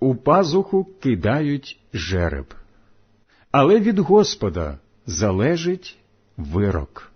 У пазуху кидають жереб, але від Господа залежить вирок.